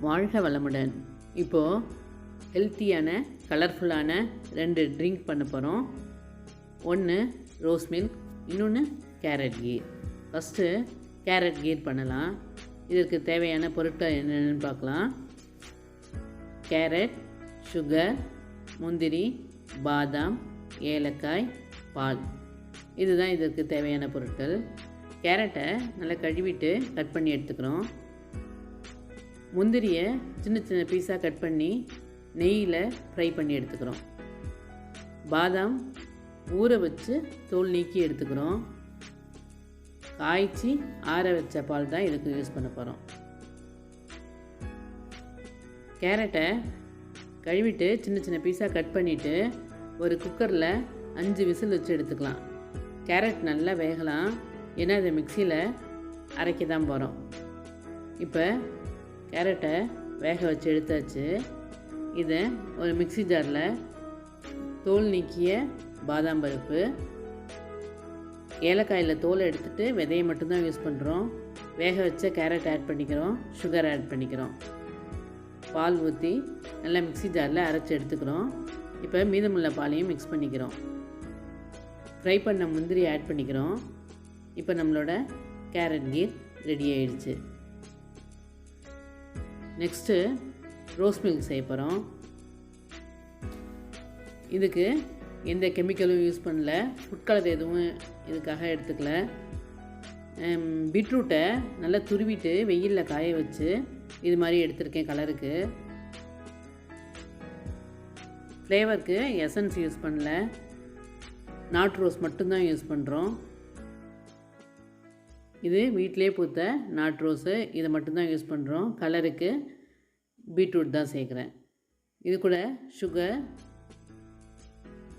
வாழ்க வளமுடன். இப்போது ஹெல்த்தியான கலர்ஃபுல்லான ரெண்டு ட்ரிங்க் பண்ண போகிறோம் ஒன்று ரோஸ் மில்க் இன்னொன்று carrot kheer first carrot kheer பண்ணலாம். இதற்கு தேவையான பொருட்கள் என்னென்னு பார்க்கலாம். கேரட் சுகர் முந்திரி பாதாம் ஏலக்காய் பால். இதுதான் இதற்கு தேவையான பொருட்கள். கேரட்டை நல்லா கழுவிட்டு கட் பண்ணி எடுத்துக்கிறோம். முந்திரியை சின்ன சின்ன பீஸாக கட் பண்ணி நெய்யில் ஃப்ரை பண்ணி எடுத்துக்கிறோம். பாதாம் ஊற வச்சு தோல் நீக்கி எடுத்துக்கிறோம். காய்ச்சி ஆற வச்ச பால் தான் இதுக்கு யூஸ் பண்ண போகிறோம் கேரட்டை கழுவிட்டு சின்ன சின்ன பீஸாக கட் பண்ணிவிட்டு ஒரு குக்கரில் அஞ்சு விசில் வச்சு எடுத்துக்கலாம். கேரட் நல்லா வேகலாம். ஏன்னா இதை மிக்சியில் அரைக்க தான் போகிறோம் இப்போ கேரட்டை வேக வச்சு எடுத்தாச்சு. இதை ஒரு மிக்ஸி ஜாரில் தோல் நீக்கிய பாதாம் பருப்பு ஏலக்காயில் தோலை எடுத்துகிட்டு விதையை மட்டும்தான் யூஸ் பண்ணுறோம். வேக வச்ச கேரட் ஆட் பண்ணிக்கிறோம் சுகர் ஆட் பண்ணிக்கிறோம். பால் ஊற்றி நல்லா மிக்ஸி ஜாரில் அரைச்சி எடுத்துக்கிறோம். இப்போ மீதமுள்ள பாலையும் மிக்ஸ் பண்ணிக்கிறோம். ஃப்ரை பண்ண முந்திரி ஆட் பண்ணிக்கிறோம். இப்போ நம்மளோட கேரட் கீர் ரெடி ஆயிடுச்சு. நெக்ஸ்ட்டு ரோஸ் மில்க் செய்ய போகிறோம். இதுக்கு எந்த கெமிக்கலும் யூஸ் பண்ணல. ஃபுட் கலர் எதுவும் இதுக்காக எடுத்துக்கல. பீட்ரூட்டை நல்லா துருவிட்டு வெயிலில் காய வச்சு இது மாதிரி எடுத்திருக்கேன் கலருக்கு. ஃப்ளேவருக்கு எசன்ஸ் யூஸ் பண்ணல. நாட் ரோஸ் மட்டும்தான் யூஸ் பண்ணுறோம் இது வீட்டிலே பூத்த நாட் ரோஸு. இதை மட்டும்தான் யூஸ் பண்ணுறோம் கலருக்கு பீட்ரூட் தான் சேர்க்குறேன். இது கூட சுகர்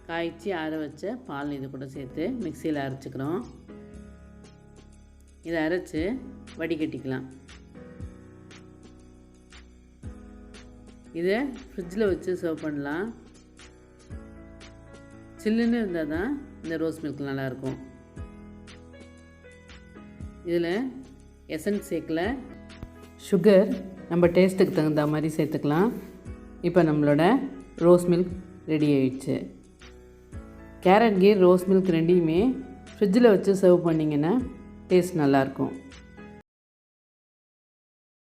காய்ச்சி ஆற வச்ச பால் இது கூட சேர்த்து மிக்சியில் அரைச்சிக்கிறோம். இதை அரைச்சி வடிகட்டிக்கலாம். இதை ஃப்ரிட்ஜில் வச்சு சர்வ் பண்ணலாம். சில்லுன்னு இருந்தால் தான் இந்த ரோஸ் மில்க் நல்லாயிருக்கும் இதில் எசன்ஸ் சேர்க்கல. சுகர் நம்ம டேஸ்ட்டுக்கு தகுந்த மாதிரி சேர்த்துக்கலாம். இப்போ நம்மளோட ரோஸ் மில்க் ரெடி ஆயிடுச்சு. கேரட் கீர் ரோஸ் மில்க் ரெண்டையுமே ஃப்ரிட்ஜில் வச்சு சர்வ் பண்ணிங்கன்னா டேஸ்ட் நல்லாயிருக்கும்.